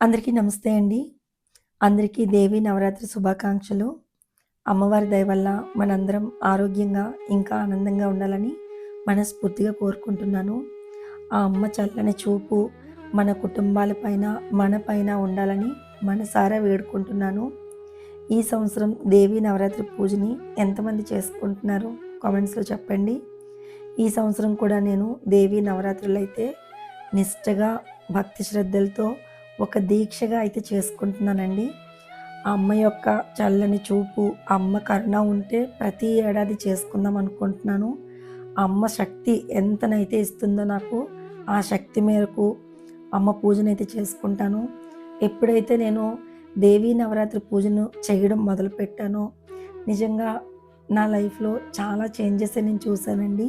అందరికీ నమస్తే అండి. అందరికీ దేవి నవరాత్రి శుభాకాంక్షలు. అమ్మవారి దయ వల్ల మనందరం ఆరోగ్యంగా ఇంకా ఆనందంగా ఉండాలని మనస్ఫూర్తిగా కోరుకుంటున్నాను. ఆ అమ్మ చల్లని చూపు మన కుటుంబాలపైన మన పైన ఉండాలని మనసారా వేడుకుంటున్నాను. ఈ సంవత్సరం దేవి నవరాత్రి పూజని ఎంతమంది చేసుకుంటున్నారు కామెంట్స్లో చెప్పండి. ఈ సంవత్సరం కూడా నేను దేవి నవరాత్రులు అయితే నిష్టగా భక్తి శ్రద్ధలతో ఒక దీక్షగా అయితే చేసుకుంటున్నానండి. ఆ అమ్మ యొక్క చల్లని చూపు అమ్మ కరుణ ఉంటే ప్రతి ఏడాది చేసుకుందాం అనుకుంటున్నాను. అమ్మ శక్తి ఎంతనైతే ఇస్తుందో నాకు ఆ శక్తి మేరకు అమ్మ పూజనైతే చేసుకుంటాను. ఎప్పుడైతే నేను దేవీ నవరాత్రి పూజను చేయడం మొదలుపెట్టానో నిజంగా నా లైఫ్లో చాలా చేంజెస్ నేను చూశానండి.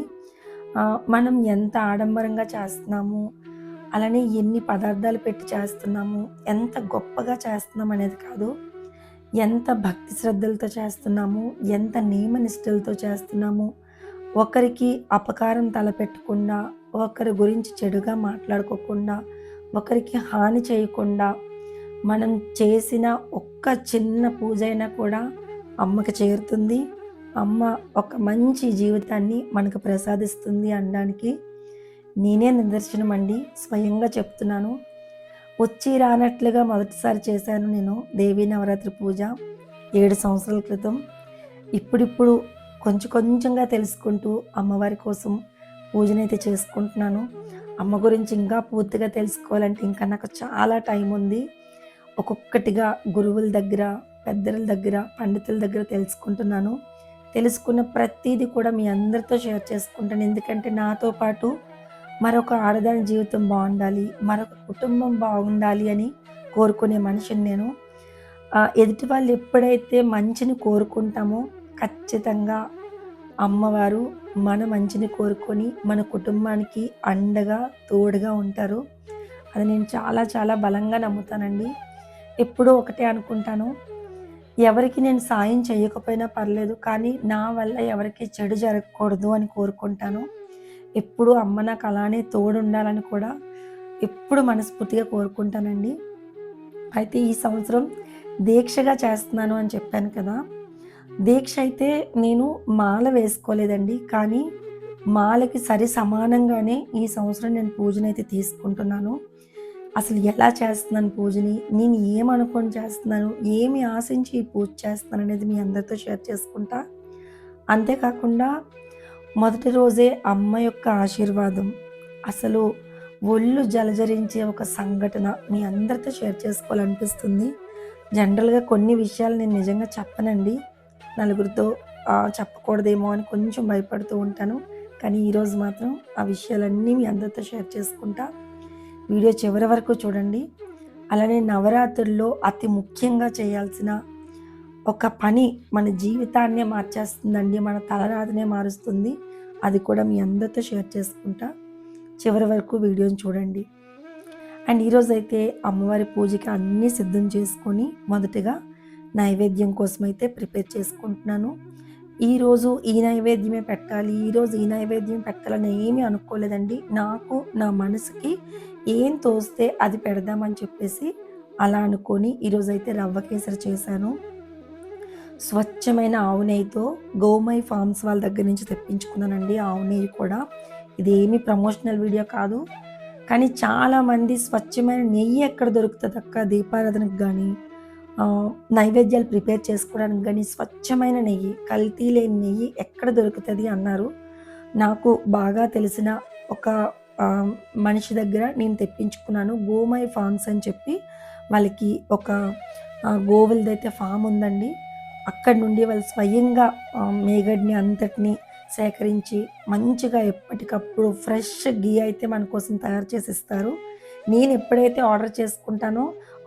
మనం ఎంత ఆడంబరంగా చేస్తున్నాము అలానే ఎన్ని పదార్థాలు పెట్టి చేస్తున్నాము ఎంత గొప్పగా చేస్తున్నాం అనేది కాదు. ఎంత భక్తి శ్రద్ధలతో చేస్తున్నాము ఎంత నియమనిష్టలతో చేస్తున్నాము ఒకరికి అపకారం తలపెట్టకుండా ఒకరి గురించి చెడుగా మాట్లాడుకోకుండా ఒకరికి హాని చేయకుండా మనం చేసిన ఒక్క చిన్న పూజ అయినా కూడా అమ్మకి చేరుతుంది. అమ్మ ఒక మంచి జీవితాన్ని మనకు ప్రసాదిస్తుంది అనడానికి నేనే నిదర్శనం అండి స్వయంగా చెప్తున్నాను. వచ్చి రానట్లుగా మొదటిసారి చేశాను నేను దేవీ నవరాత్రి పూజ ఏడు సంవత్సరాల క్రితం. ఇప్పుడిప్పుడు కొంచెం కొంచెంగా తెలుసుకుంటూ అమ్మవారి కోసం పూజనైతే చేసుకుంటున్నాను. అమ్మ గురించి ఇంకా పూర్తిగా తెలుసుకోవాలంటే ఇంకా నాకు చాలా టైం ఉంది. ఒక్కొక్కటిగా గురువుల దగ్గర పెద్దల దగ్గర పండితుల దగ్గర తెలుసుకుంటున్నాను. తెలుసుకున్న ప్రతిదీ కూడా మీ అందరితో షేర్ చేసుకుంటాను. ఎందుకంటే నాతో పాటు మరొక ఆడదాని జీవితం బాగుండాలి మరొక కుటుంబం బాగుండాలి అని కోరుకునే మనిషిని నేను. ఎదుటి వాళ్ళు ఎప్పుడైతే మంచిని కోరుకుంటామో ఖచ్చితంగా అమ్మవారు మన మంచిని కోరుకొని మన కుటుంబానికి అండగా తోడుగా ఉంటారు. అది నేను చాలా చాలా బలంగా నమ్ముతానండి. ఎప్పుడూ ఒకటే అనుకుంటాను. ఎవరికి నేను సాయం చేయకపోయినా పర్లేదు కానీ నా వల్ల ఎవరికి చెడు జరగకూడదు అని కోరుకుంటాను. ఎప్పుడు అమ్మ నాకు అలానే తోడు ఉండాలని కూడా ఎప్పుడు మనస్ఫూర్తిగా కోరుకుంటానండి. అయితే ఈ సంవత్సరం దీక్షగా చేస్తున్నాను అని చెప్పాను కదా. దీక్ష అయితే నేను మాల వేసుకోలేదండి. కానీ మాలకి సరి సమానంగానే ఈ సంవత్సరం నేను పూజనైతే తీసుకుంటున్నాను. అసలు ఎలా చేస్తున్నాను పూజని? నేను ఏమనుకొని చేస్తున్నాను? ఏమి ఆశించి ఈ పూజ చేస్తున్నాను అనేది మీ అందరితో షేర్ చేసుకుంటా. అంతేకాకుండా మొదటి రోజే అమ్మ యొక్క ఆశీర్వాదం. అసలు ఒళ్ళు జలజరించే ఒక సంఘటన మీ అందరితో షేర్ చేసుకోవాలనిపిస్తుంది. జనరల్గా కొన్ని విషయాలు నేను నిజంగా చెప్పనండి. నలుగురితో చెప్పకూడదేమో అని కొంచెం భయపడుతూ ఉంటాను. కానీ ఈరోజు మాత్రం ఆ విషయాలన్నీ మీ అందరితో షేర్ చేసుకుంటా. వీడియో చివరి వరకు చూడండి. అలానే నవరాత్రుల్లో అతి ముఖ్యంగా చేయాల్సిన ఒక పని మన జీవితాన్నే మార్చేస్తుందండి మన తలరాతనే మారుస్తుంది. అది కూడా మీ అందరితో షేర్ చేసుకుంటా. చివరి వరకు వీడియోని చూడండి. అండ్ ఈరోజైతే అమ్మవారి పూజకి అన్నీ సిద్ధం చేసుకొని మొదటగా నైవేద్యం కోసం అయితే ప్రిపేర్ చేసుకుంటున్నాను. ఈరోజు ఈ నైవేద్యమే పెట్టాలి ఈరోజు ఈ నైవేద్యం పెట్టాలని ఏమీ అనుకోలేదండి. నాకు నా మనసుకి ఏం తోస్తే అది పెడదామని చెప్పేసి అలా అనుకొని ఈరోజు అయితే రవ్వ కేసరి చేశాను. స్వచ్ఛమైన ఆవు నెయ్యితో గోమై ఫార్మ్స్ వాళ్ళ దగ్గర నుంచి తెప్పించుకున్నానండి ఆవు నెయ్యి కూడా. ఇది ఏమీ ప్రమోషనల్ వీడియో కాదు. కానీ చాలామంది స్వచ్ఛమైన నెయ్యి ఎక్కడ దొరుకుతుంది అక్క? దీపారాధనకు కానీ నైవేద్యాలు ప్రిపేర్ చేసుకోవడానికి కానీ స్వచ్ఛమైన నెయ్యి కల్తీ లేని నెయ్యి ఎక్కడ దొరుకుతుంది అన్నారు. నాకు బాగా తెలిసిన ఒక మనిషి దగ్గర నేను తెప్పించుకున్నాను గోమై ఫార్మ్స్ అని చెప్పి వాళ్ళకి ఒక గోవులదైతే ఫామ్ ఉందండి. అక్కడి నుండి వాళ్ళు స్వయంగా మేగడ్ని అంతటిని సేకరించి మంచిగా ఎప్పటికప్పుడు ఫ్రెష్ గీ అయితే మన కోసం తయారు చేసి ఇస్తారు నేను ఎప్పుడైతే ఆర్డర్ చేసుకుంటానో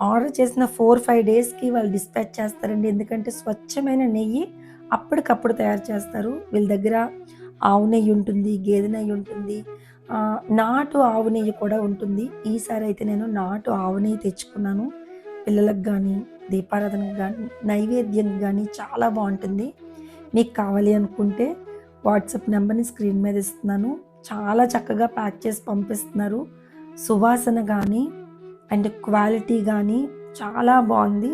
ఆర్డర్ చేసిన ఫోర్ ఫైవ్ డేస్కి వాళ్ళు డిస్పాచ్ చేస్తారండి. ఎందుకంటే స్వచ్ఛమైన నెయ్యి అప్పటికప్పుడు తయారు చేస్తారు. వీళ్ళ దగ్గర ఆవు నెయ్యి ఉంటుంది గేదె నెయ్యి ఉంటుంది నాటు ఆవు నెయ్యి కూడా ఉంటుంది. ఈసారి అయితే నేను నాటు ఆవు నెయ్యి తెచ్చుకున్నాను. పిల్లలకు కానీ దీపారాధనకు కానీ నైవేద్యం కానీ చాలా బాగుంటుంది. మీకు కావాలి అనుకుంటే వాట్సాప్ నెంబర్ని స్క్రీన్ మీద ఇస్తున్నాను. చాలా చక్కగా ప్యాక్ చేసి పంపిస్తున్నారు. సువాసన కానీ అండ్ క్వాలిటీ కానీ చాలా బాగుంది.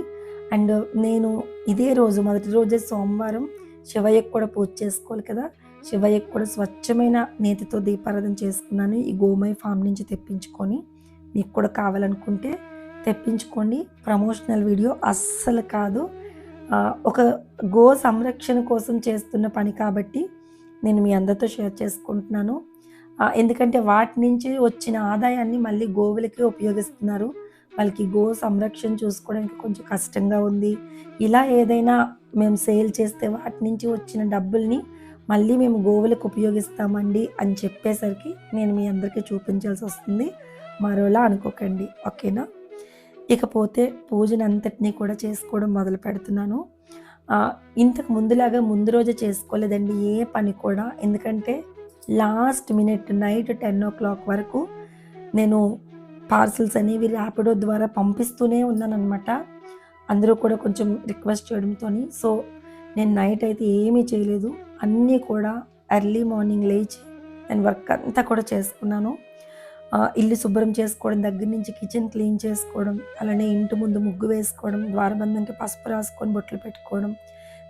అండ్ నేను ఇదే రోజు మొదటి రోజే సోమవారం శివయ్యకు కూడా పూజ చేసుకోవాలి కదా. శివయ్యకు కూడా స్వచ్ఛమైన నేతితో దీపారాధన చేసుకున్నాను. ఈ గోమయ ఫామ్ నుంచి తెప్పించుకొని మీకు కూడా కావాలనుకుంటే తెప్పించుకోండి. ప్రమోషనల్ వీడియో అస్సలు కాదు. ఒక గో సంరక్షణ కోసం చేస్తున్న పని కాబట్టి నేను మీ అందరితో షేర్ చేసుకుంటున్నాను. ఎందుకంటే వాటి నుంచి వచ్చిన ఆదాయాన్ని మళ్ళీ గోవులకి ఉపయోగిస్తున్నారు. వాళ్ళకి గో సంరక్షణ చూసుకోవడానికి కొంచెం కష్టంగా ఉంది. ఇలా ఏదైనా మేము సేల్ చేస్తే వాటి నుంచి వచ్చిన డబ్బుల్ని మళ్ళీ మేము గోవులకు ఉపయోగిస్తామండి అని చెప్పేసరికి నేను మీ అందరికీ చూపించాల్సి వస్తుంది. మరోలా అనుకోకండి. ఓకేనా? ఇకపోతే పూజనంతటినీ కూడా చేసుకోవడం మొదలు పెడుతున్నాను. ఇంతకు ముందులాగా ముందు రోజే చేసుకోలేదండి ఏ పని కూడా. ఎందుకంటే last minute night ten o'clock వరకు నేను పార్సల్స్ అనేవి ర్యాపిడో ద్వారా పంపిస్తూనే ఉన్నానన్నమాట. అందరూ కూడా కొంచెం రిక్వెస్ట్ చేయడంతో సో నేను నైట్ అయితే ఏమీ చేయలేదు. అన్నీ కూడా ఎర్లీ మార్నింగ్ లేచి నేను వర్క్ అంతా కూడా చేసుకున్నాను. ఇల్లు శుభ్రం చేసుకోవడం దగ్గర నుంచి కిచెన్ క్లీన్ చేసుకోవడం అలానే ఇంటి ముందు ముగ్గు వేసుకోవడం ద్వారబంధంకి పసుపు రాసుకొని బొట్లు పెట్టుకోవడం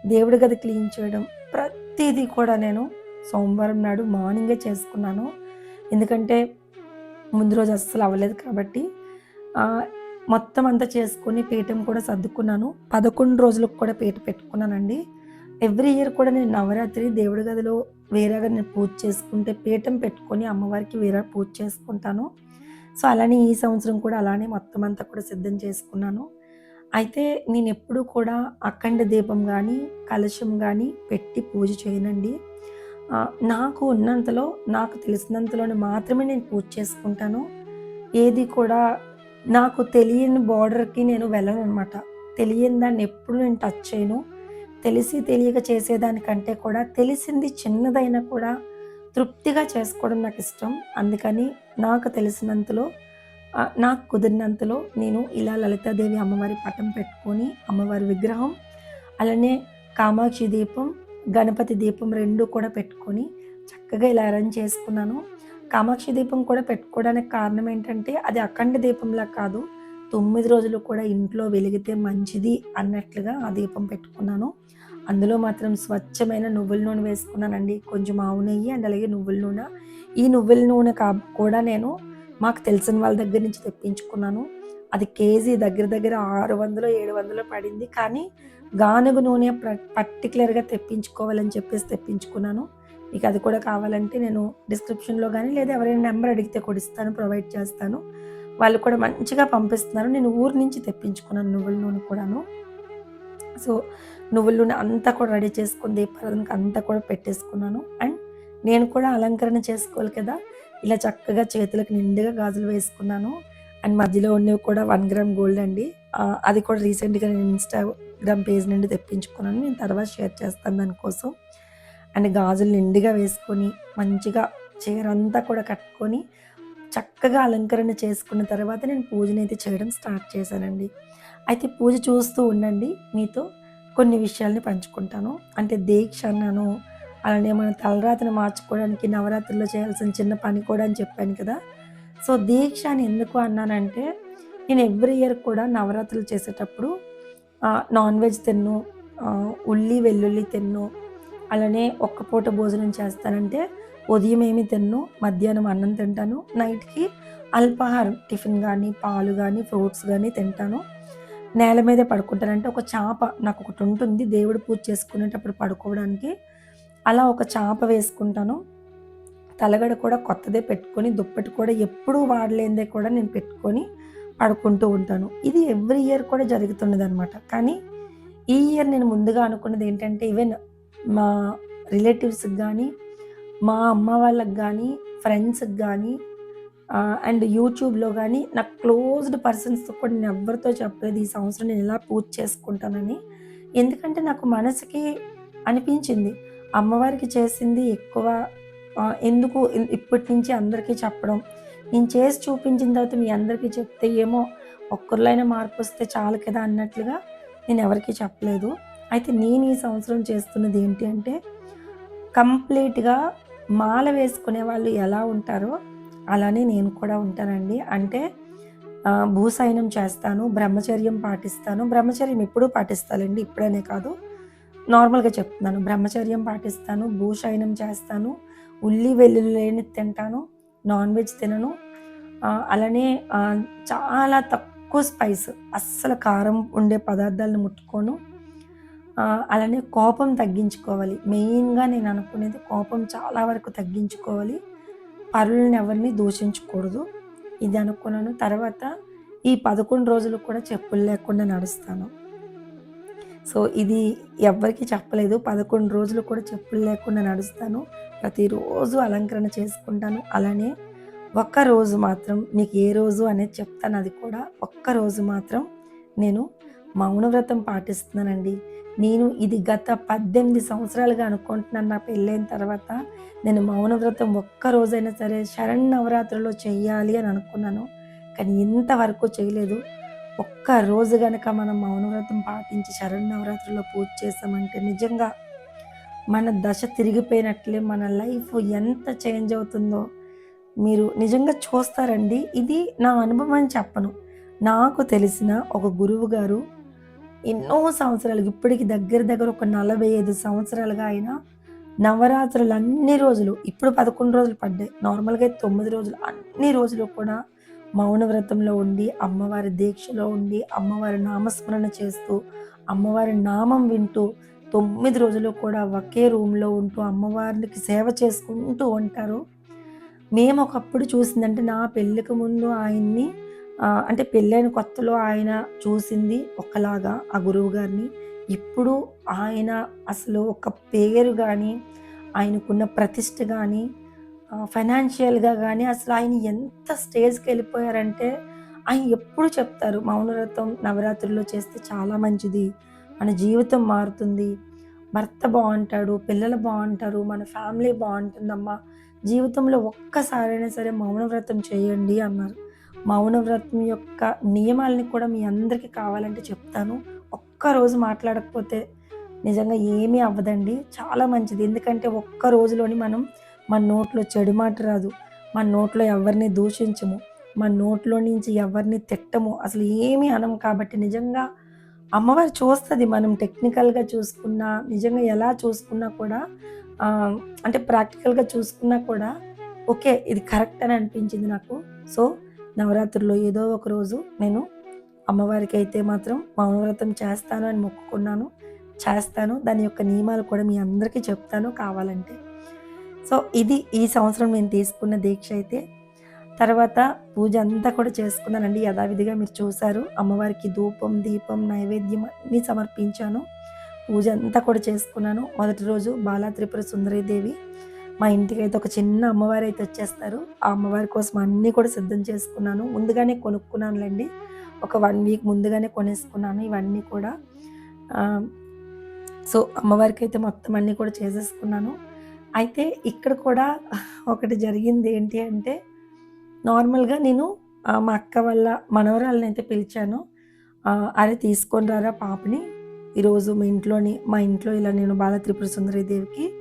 దేవుడి గది క్లీన్ చేయడం. ప్రతిదీ కూడా నేను సోమవారం నాడు మార్నింగే చేసుకున్నాను. ఎందుకంటే ముందు రోజు అస్సలు అవ్వలేదు కాబట్టి మొత్తం అంతా చేసుకొని పీఠం కూడా సర్దుకున్నాను. పదకొండు రోజులకు కూడా పీట పెట్టుకున్నానండి. ఎవ్రీ ఇయర్ కూడా నేను నవరాత్రి దేవుడి గదిలో వేరేగా నేను పూజ చేసుకుంటే పీఠం పెట్టుకొని అమ్మవారికి వేరే పూజ చేసుకుంటాను. సో అలానే ఈ సంవత్సరం కూడా అలానే మొత్తం అంతా కూడా సిద్ధం చేసుకున్నాను. అయితే నేను ఎప్పుడూ కూడా అఖండ దీపం కానీ కలశం కానీ పెట్టి పూజ చేయనండి. నాకు ఉన్నంతలో నాకు తెలిసినంతలోనే మాత్రమే నేను పూజ చేసుకుంటాను. ఏది కూడా నాకు తెలియని బార్డర్కి నేను వెళ్ళను అనమాట తెలియని దాన్ని ఎప్పుడు నేను టచ్ చేయను. తెలిసి తెలియక చేసేదానికంటే కూడా తెలిసింది చిన్నదైనా కూడా తృప్తిగా చేసుకోవడం నాకు ఇష్టం. అందుకని నాకు తెలిసినంతలో నాకు కుదిరినంతలో నేను ఇలా లలితాదేవి అమ్మవారి పటం పెట్టుకొని అమ్మవారి విగ్రహం అలానే కామాక్షి దీపం గణపతి దీపం రెండు కూడా పెట్టుకొని చక్కగా ఇలా అరేంజ్ చేసుకున్నాను. కామాక్షి దీపం కూడా పెట్టుకోవడానికి కారణం ఏంటంటే అది అఖండ దీపంలా కాదు. తొమ్మిది రోజులు కూడా ఇంట్లో వెలిగితే మంచిది అన్నట్లుగా ఆ దీపం పెట్టుకున్నాను. అందులో మాత్రం స్వచ్ఛమైన నువ్వుల నూనె వేసుకున్నానండి. కొంచెం ఆవు నెయ్యి అండ్ అలాగే నువ్వుల నూనె. ఈ నువ్వుల నూనె కా కూడా నేను మాకు తెలిసిన వాళ్ళ దగ్గర నుంచి తెప్పించుకున్నాను. అది కేజీ దగ్గర దగ్గర ఆరు వందలు ఏడు వందలు పడింది. కానీ గానుగ నూనె ప్ర- పర్టికులర్గా తెప్పించుకోవాలని చెప్పేసి తెప్పించుకున్నాను. మీకు అది కూడా కావాలంటే నేను డిస్క్రిప్షన్లో కానీ లేదా ఎవరైనా నెంబర్ అడిగితే కూడా ఇస్తాను ప్రొవైడ్ చేస్తాను. వాళ్ళు కూడా మంచిగా పంపిస్తున్నారు. నేను ఊరు నుంచి తెప్పించుకున్నాను నువ్వుల నూనె కూడాను. సో నువ్వుల నూనె అంతా కూడా రెడీ చేసుకుని దీపారాధనకి అంతా కూడా పెట్టేసుకున్నాను. అండ్ నేను కూడా అలంకరణ చేసుకోవాలి కదా. ఇలా చక్కగా చేతులకు నిండుగా గాజులు వేసుకున్నాను. అండ్ మధ్యలో ఉన్నవి కూడా వన్ గ్రామ్ గోల్డ్ అండి. అది కూడా రీసెంట్గా నేను ఇన్స్టాగ్రామ్ పేజ్ నుండి తెప్పించుకున్నాను. నేను తర్వాత షేర్ చేస్తాను దానికోసం. అండ్ గాజులు నిండుగా వేసుకొని మంచిగా చీర అంతా కూడా కట్టుకొని చక్కగా అలంకరణ చేసుకున్న తర్వాత నేను పూజనైతే చేయడం స్టార్ట్ చేశానండి. అయితే పూజ చూస్తూ ఉండండి మీతో కొన్ని విషయాల్ని పంచుకుంటాను. అంటే దీక్ష అన్నాను అలానే మన తలరాతను మార్చుకోవడానికి నవరాత్రిలో చేయాల్సిన చిన్న పని కూడా అని చెప్పాను కదా. సో దీక్ష అని ఎందుకు అన్నానంటే నేను ఎవ్రీ ఇయర్ కూడా నవరాత్రులు చేసేటప్పుడు నాన్ వెజ్ తిన్ను ఉల్లి వెల్లుల్లి తిన్ను అలానే ఒక్క పూట భోజనం చేస్తానంటే ఉదయం ఏమి తిన్ను మధ్యాహ్నం అన్నం తింటాను నైట్కి అల్పాహారం టిఫిన్ కానీ పాలు కానీ ఫ్రూట్స్ కానీ తింటాను. నేల మీదే పడుకుంటానంటే ఒక చాప నాకు ఒకటి ఉంటుంది దేవుడు పూజ చేసుకునేటప్పుడు పడుకోవడానికి. అలా ఒక చాప వేసుకుంటాను. తలగడ కూడా కొత్తదే పెట్టుకొని దుప్పటి కూడా ఎప్పుడూ వాడలేనిదే కూడా నేను పెట్టుకొని పడుకుంటూ ఉంటాను. ఇది ఎవ్రీ ఇయర్ కూడా జరుగుతున్నది అనమాట కానీ ఈ ఇయర్ నేను ముందుగా అనుకున్నది ఏంటంటే ఈవెన్ మా రిలేటివ్స్కి కానీ మా అమ్మ వాళ్ళకి కానీ ఫ్రెండ్స్కి కానీ అండ్ యూట్యూబ్లో కానీ నాకు క్లోజ్డ్ పర్సన్స్తో కూడా నేను ఎవరితో చెప్పలేదు. ఈ సంవత్సరం నేను ఎలా పూజ చేసుకుంటానని. ఎందుకంటే నాకు మనసుకి అనిపించింది. అమ్మవారికి చేసింది ఎక్కువ ఎందుకు ఇప్పటి నుంచి అందరికీ చెప్పడం. నేను చేసి చూపించిన తర్వాత మీ అందరికీ చెప్తే ఏమో ఒక్కరిలైనా మార్పు వస్తే చాలు కదా అన్నట్లుగా నేను ఎవరికీ చెప్పలేదు. అయితే నేను ఈ సంవత్సరం చేస్తున్నది ఏంటి అంటే కంప్లీట్గా మాల వేసుకునే వాళ్ళు ఎలా ఉంటారో అలానే నేను కూడా ఉంటానండి అంటే భూసైనం చేస్తాను, బ్రహ్మచర్యం పాటిస్తాను. బ్రహ్మచర్యం ఎప్పుడూ పాటిస్తానండి ఇప్పుడనే కాదు. నార్మల్‌గా చెప్తున్నాను. బ్రహ్మచర్యం పాటిస్తాను, భూశయనం చేస్తాను, ఉల్లి, వెల్లుల్లి లేనిది తింటాను, నాన్ వెజ్ తినను. అలానే చాలా తక్కువ స్పైస్ అస్సలు కారం ఉండే పదార్థాలను ముట్టుకోను. అలానే కోపం తగ్గించుకోవాలి. మెయిన్‌గా నేను అనుకునేది కోపం చాలా వరకు తగ్గించుకోవాలి. పరులను ఎవరిని దూషించకూడదు. ఇది అనుకున్నాను. తర్వాత ఈ 11 రోజులు కూడా చెప్పులు లేకుండా నడుస్తాను. సో, ఇది ఎవ్వరికీ చెప్పలేదు. 11 రోజులు కూడా చెప్పులు లేకుండా నడుస్తాను. ప్రతిరోజు అలంకరణ చేసుకుంటాను. అలానే ఒక్కరోజు మాత్రం మీకు ఏ రోజు అనేది చెప్తాను అది కూడా. ఒక్కరోజు మాత్రం నేను మౌనవ్రతం పాటిస్తున్నానండి. నేను ఇది గత 18 సంవత్సరాలుగా అనుకుంటున్నాను నా పెళ్ళైన తర్వాత. నేను మౌనవ్రతం ఒక్క రోజైనా సరే శరణ్ నవరాత్రిలో చేయాలి అని అనుకున్నాను. కానీ ఇంతవరకు చేయలేదు. ఒక్క రోజు గనక మనం మౌనవ్రతం పాటించి శరణ్ నవరాత్రిలో పూజ చేసామంటే నిజంగా మన దశ తిరిగిపోయినట్లే మన లైఫ్ ఎంత చేంజ్ అవుతుందో మీరు నిజంగా చూస్తారండి. ఇది నా అనుభవం అని చెప్పను. నాకు తెలిసిన ఒక గురువు గారు ఎన్నో సంవత్సరాలు ఇప్పటికి దగ్గర దగ్గర ఒక 45 సంవత్సరాలుగా ఆయన నవరాత్రులు అన్ని రోజులు ఇప్పుడు 11 రోజులు పడ్డాయి. నార్మల్‌గా అయితే తొమ్మిది రోజులు అన్ని రోజులు కూడా మౌనవ్రతంలో ఉండి, అమ్మవారి దీక్షలో ఉండి, అమ్మవారి నామస్మరణ చేస్తూ, అమ్మవారి నామం వింటూ తొమ్మిది రోజులు కూడా ఒకే రూమ్‌లో ఉంటూ అమ్మవారికి సేవ చేసుకుంటూ ఉంటారు. మేము ఒకప్పుడు చూసిందంటే నా పెళ్ళికి ముందు ఆయన్ని అంటే పెళ్ళైన కొత్తలో ఆయన చూసింది ఒకలాగా ఆ గురువు గారిని ఇప్పుడు ఆయన అసలు ఒక పేరు కానీ ఆయనకున్న ప్రతిష్ట కానీ ఫైనాన్షియల్‌గా కానీ అసలు ఆయన ఎంత స్టేజ్కి వెళ్ళిపోయారంటే ఆయన ఎప్పుడు చెప్తారు మౌనవ్రతం నవరాత్రుల్లో చేస్తే చాలా మంచిది. మన జీవితం మారుతుంది. భర్త బాగుంటాడు పిల్లలు బాగుంటారు మన ఫ్యామిలీ బాగుంటుందమ్మా జీవితంలో ఒక్కసారైనా సరే మౌనవ్రతం చేయండి అన్నారు. మౌనవ్రతం యొక్క నియమాలని కూడా మీ అందరికీ కావాలంటే చెప్తాను. ఒక్కరోజు మాట్లాడకపోతే నిజంగా ఏమీ అవ్వదండి. చాలా మంచిది. ఎందుకంటే ఒక్క రోజులోని మనం మన నోట్లో చెడు మాట రాదు. మన నోట్లో ఎవరిని దూషించము. మన నోట్లో నుంచి ఎవరిని తిట్టము. అసలు ఏమీ అనం కాబట్టి నిజంగా అమ్మవారు చూస్తుంది మనం టెక్నికల్‌గా చూసుకున్నా, నిజంగా ఎలా చూసుకున్నా కూడా అంటే ప్రాక్టికల్‌గా చూసుకున్నా కూడా ఓకే. ఇది కరెక్ట్ అని అనిపించింది నాకు. సో, నవరాత్రుల్లో ఏదో ఒక రోజు నేను అమ్మవారికైతే మాత్రం మౌనవ్రతం చేస్తాను అని మొక్కుకున్నాను. చేస్తాను. దాని యొక్క నియమాలు కూడా మీ అందరికీ చెప్తాను కావాలంటే. సో, ఇది ఈ సంవత్సరం నేను తీసుకున్న దీక్ష అయితే. తర్వాత పూజ అంతా కూడా చేసుకున్నానండి. యథావిధిగా మీరు చూశారు అమ్మవారికి ధూపం, దీపం, నైవేద్యం అన్నీ సమర్పించాను. పూజ అంతా కూడా చేసుకున్నాను. మొదటి రోజు బాలా త్రిపుర సుందరీదేవి మా ఇంటికైతే ఒక చిన్న అమ్మవారు అయితే వచ్చేస్తారు. ఆ అమ్మవారి కోసం అన్నీ కూడా సిద్ధం చేసుకున్నాను. ముందుగానే కొనుక్కున్నానులేండి ఒక వన్ వీక్ ముందుగానే కొనేసుకున్నాను ఇవన్నీ కూడా. సో సో, అమ్మవారికైతే మొత్తం అన్నీ కూడా చేసేసుకున్నాను. అయితే ఇక్కడ కూడా ఒకటి జరిగింది ఏంటి అంటే నార్మల్‌గా నేను మా అక్క వాళ్ళ అయితే పిలిచాను. "అరే తీసుకొని రారా పాపని. ఈరోజు మీ ఇంట్లోని మా ఇంట్లో ఇలా నేను బాల త్రిపుర సుందరీదేవికి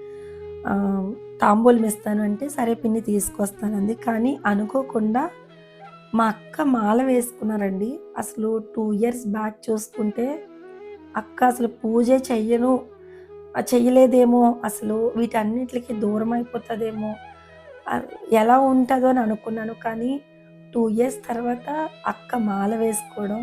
తాంబూలం ఇస్తాను" అంటే సరే పిన్ని తీసుకొస్తానంది. కానీ అనుకోకుండా మా అక్క మాల వేసుకున్నారండి. అసలు టూ ఇయర్స్ బ్యాక్ చూసుకుంటే అక్క అసలు పూజే చెయ్యను. చెయ్యలేదేమో అసలు వీటన్నిట్లికి దూరం అయిపోతుందేమో ఎలా ఉంటుందో అని అనుకున్నాను. కానీ టూ ఇయర్స్ తర్వాత అక్క మాల వేసుకోవడం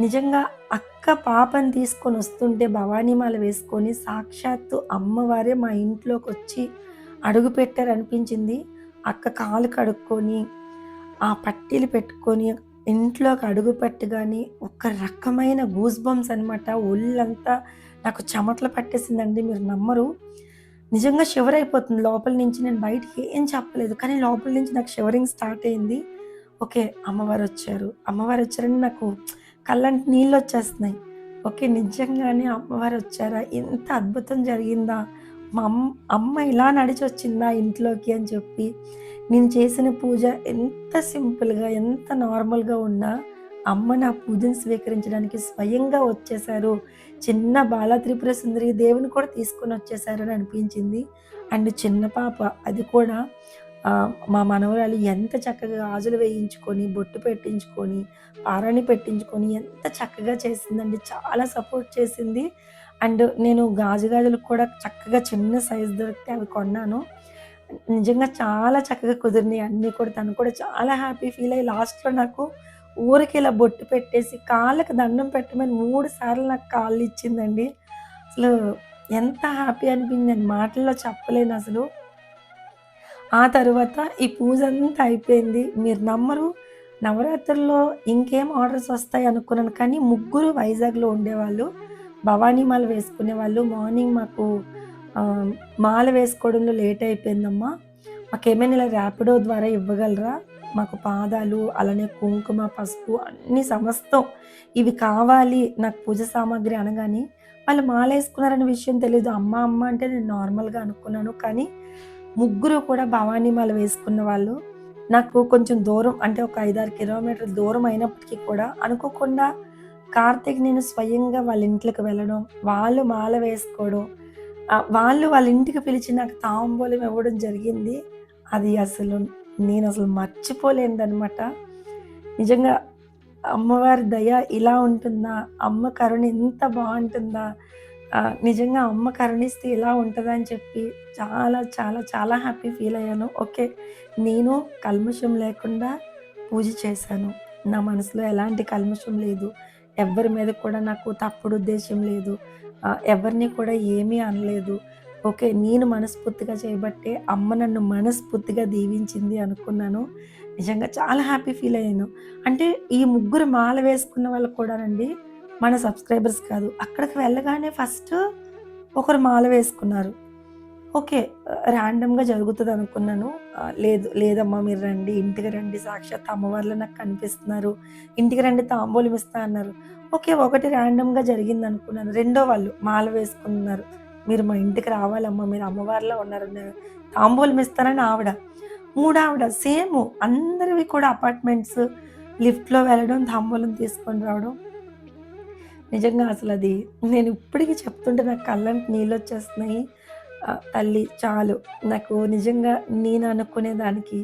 నిజంగా అక్క పాపని తీసుకొని వస్తుంటే భవానీ మాల వేసుకొని సాక్షాత్తు అమ్మవారే మా ఇంట్లోకి వచ్చి అడుగు పెట్టారనిపించింది అక్క కాలు కడుక్కొని, ఆ పట్టీలు పెట్టుకొని ఇంట్లోకి అడుగు పెట్టగానే ఒక రకమైన గూస్ బంప్స్ అనమాట. ఒళ్ళంతా నాకు చెమటలు పట్టేసిందండి. మీరు నమ్మరు. నిజంగా షివర్ అయిపోతుంది లోపల నుంచి. నేను బయటికి ఏం చెప్పలేదు. కానీ లోపల నుంచి నాకు షివరింగ్ స్టార్ట్ అయింది. ఓకే. అమ్మవారు వచ్చారు అమ్మవారు వచ్చారని నాకు కళ్ళంటి నీళ్ళు వచ్చేస్తున్నాయి ఓకే. నిజంగానే అమ్మవారు వచ్చారా ఎంత అద్భుతం జరిగిందా? మా అమ్ అమ్మ ఇలా నడిచి వచ్చిందా ఇంట్లోకి అని చెప్పి నేను చేసిన పూజ ఎంత సింపుల్‌గా, ఎంత నార్మల్‌గా ఉన్నా అమ్మ నా పూజను స్వీకరించడానికి స్వయంగా వచ్చేసారు. చిన్న బాల త్రిపుర సుందరి దేవుని కూడా తీసుకొని వచ్చేశారని అనిపించింది. అండ్ చిన్న పాప అది కూడా మా మనవరాలు ఎంత చక్కగా గాజులు వేయించుకొని, బొట్టు పెట్టించుకొని, పారాణి పెట్టించుకొని ఎంత చక్కగా చేసిందండి. చాలా సపోర్ట్ చేసింది. అండ్ నేను గాజు గాజులు కూడా చక్కగా చిన్న సైజ్ దొరికితే అవి కొన్నాను. నిజంగా చాలా చక్కగా కుదిరినాయి అన్నీ కూడా. తను కూడా చాలా హ్యాపీ ఫీల్ అయ్యి లాస్ట్‌లో నాకు ఊరికి ఇలా బొట్టు పెట్టేసి కాళ్ళకి దండం పెట్టమని మూడు సార్లు నాకు కాళ్ళు ఇచ్చిందండి అసలు ఎంత హ్యాపీ అనిపిందని మాటల్లో చెప్పలేను అసలు ఆ తర్వాత ఈ పూజ అంతా అయిపోయింది. మీరు నమ్మరు నవరాత్రుల్లో ఇంకేం ఆర్డర్స్ వస్తాయి అనుకున్నాను. కానీ ముగ్గురు వైజాగ్‌లో ఉండేవాళ్ళు. భవానీ మాల వేసుకునేవాళ్ళు. మార్నింగ్ మాకు మాల వేసుకోవడంలో లేట్ అయిపోయిందమ్మా. మాకేమైనా ఇలా ర్యాపిడో ద్వారా ఇవ్వగలరా? మాకు పాదాలు, అలానే కుంకుమ, పసుపు అన్ని సమస్తం ఇవి కావాలి నాకు పూజ సామాగ్రి అనగానే వాళ్ళు మాల వేసుకున్నారనే విషయం తెలీదు. అమ్మ, అమ్మ అంటే నేను నార్మల్‌గా అనుకున్నాను. కానీ ముగ్గురు కూడా భవానీ మాల వేసుకున్న వాళ్ళు. నాకు కొంచెం దూరం అంటే ఒక 5, 6 కిలోమీటర్ల దూరం అయినప్పటికీ కూడా అనుకోకుండా కార్తీక్ నేను స్వయంగా వాళ్ళ ఇంట్లోకి వెళ్ళడం, వాళ్ళు మాల వేసుకోవడం, వాళ్ళు వాళ్ళ ఇంటికి పిలిచి నాకు తాంబూలం ఇవ్వడం జరిగింది. అది అసలు నేను అసలు మర్చిపోలేనిదనమాట. నిజంగా అమ్మవారి దయ ఇలా ఉంటుందా? అమ్మ కరుణ ఎంత బాగుంటుందా నిజంగా అమ్మ కరుణిస్తే ఇలా ఉంటుందని చెప్పి చాలా, చాలా, చాలా హ్యాపీ ఫీల్ అయ్యాను. ఓకే. నేను కల్మషం లేకుండా పూజ చేశాను. నా మనసులో ఎలాంటి కల్మషం లేదు. ఎవ్వరి మీద కూడా నాకు తప్పుడు ఉద్దేశం లేదు. ఎవరిని కూడా ఏమీ అనలేదు. ఓకే. నేను మనస్ఫూర్తిగా చేయబట్టే అమ్మ నన్ను మనస్ఫూర్తిగా దీవించింది అనుకున్నాను. నిజంగా చాలా హ్యాపీ ఫీల్ అయ్యాను. అంటే ఈ ముగ్గురు మాల వేసుకున్న వాళ్ళు కూడానండి మన సబ్‌స్క్రైబర్స్ కాదు. అక్కడికి వెళ్ళగానే ఫస్ట్ ఒకరు మాల వేసుకున్నారు. ఓకే. ర్యాండమ్‌గా జరుగుతుంది అనుకున్నాను లేదు లేదమ్మా మీరు రండి. ఇంటికి రండి. సాక్షాత్ అమ్మవార్లు నాకు కనిపిస్తున్నారు. ఇంటికి రండి తాంబూలం ఇస్తా అన్నారు. ఓకే. ఒకటి ర్యాండమ్‌గా జరిగిందనుకున్నాను. రెండో వాళ్ళు మాల వేసుకున్నారు. మీరు మా ఇంటికి రావాలమ్మా. మీరు అమ్మవారిలో ఉన్నారు తాంబూలం ఇస్తానని ఆవిడ. మూడావిడ సేమ్ అందరివి కూడా అపార్ట్మెంట్స్ లిఫ్ట్‌లో వెళ్ళడం, తాంబూలం తీసుకొని రావడం. నిజంగా అసలు అది నేను ఇప్పటికీ చెప్తుంటే నాకు కళ్ళంటి నీళ్ళు వచ్చేస్తున్నాయి తల్లి చాలు. నాకు నిజంగా నేను అనుకునేదానికి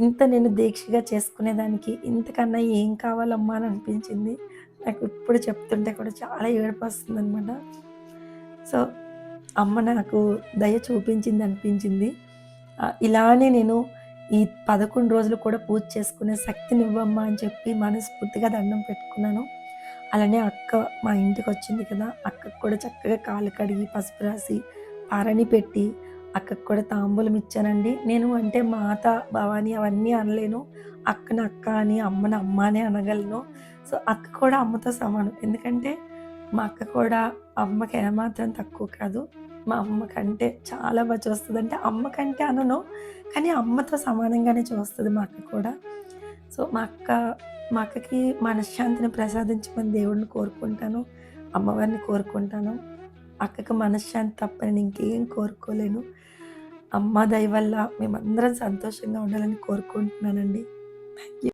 ఇంత నేను దీక్షగా చేసుకునేదానికి ఇంతకన్నా ఏం కావాలమ్మా అని అనిపించింది. నాకు ఇప్పుడు చెప్తుంటే కూడా చాలా ఏడుపొస్తుందనమాట. సో, అమ్మ నాకు దయ చూపించింది అనిపించింది ఇలానే నేను ఈ 11 రోజులు కూడా పూజ చేసుకునే శక్తినివ్వమ్మా అని చెప్పి మనస్ఫూర్తిగా దండం పెట్టుకున్నాను. అలానే అక్క మా ఇంటికి వచ్చింది కదా! అక్కకు కూడా చక్కగా కాళ్ళు కడిగి, పసుపు రాసి, పారని పెట్టి, అక్కకు కూడా తాంబూలం ఇచ్చానండి. నేను అంటే మాత, భవాని అవన్నీ అనలేను. అక్కని అక్క అని, అమ్మని అమ్మ అని అనగలను. సో, అక్క కూడా అమ్మతో సమానం. ఎందుకంటే మా అక్క కూడా అమ్మకి ఏమాత్రం తక్కువ కాదు. మా అమ్మ కంటే చాలా బాగా చూస్తుంది అంటే అమ్మ కంటే అనను. కానీ అమ్మతో సమానంగానే చూస్తుంది మా అక్క కూడా. సో, మా అక్క మా అక్కకి మనశ్శాంతిని ప్రసాదించమని దేవుడిని కోరుకుంటాను. అమ్మవారిని కోరుకుంటాను. అక్కకి మనశ్శాంతి తప్ప నేను ఇంకేం కోరుకోలేను. అమ్మ దయ వల్ల మేమందరం సంతోషంగా ఉండాలని కోరుకుంటున్నానండి. Thank you.